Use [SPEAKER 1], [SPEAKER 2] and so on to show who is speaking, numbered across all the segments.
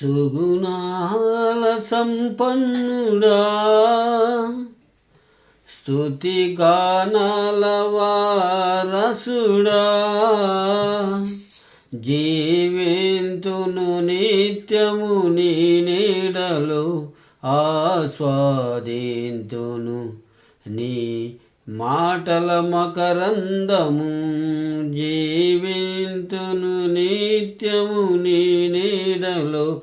[SPEAKER 1] సుగుణాల సంపన్నుడా. స్థుతి గానలవారసుడా జీవేంతును నిత్యము నీ నీడలో ఆస్వాదింతును. నీ మాటల మకరందము జీవింతును నిత్యము నీ నీడలో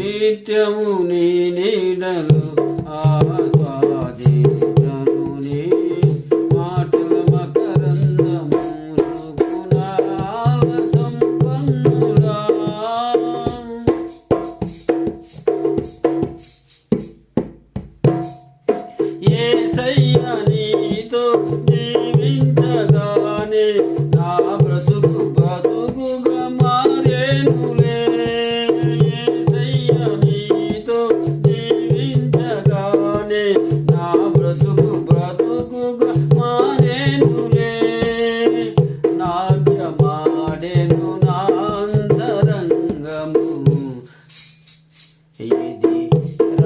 [SPEAKER 1] నిత్యము నీ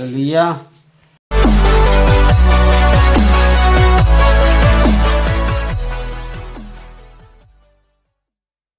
[SPEAKER 1] Aleluya.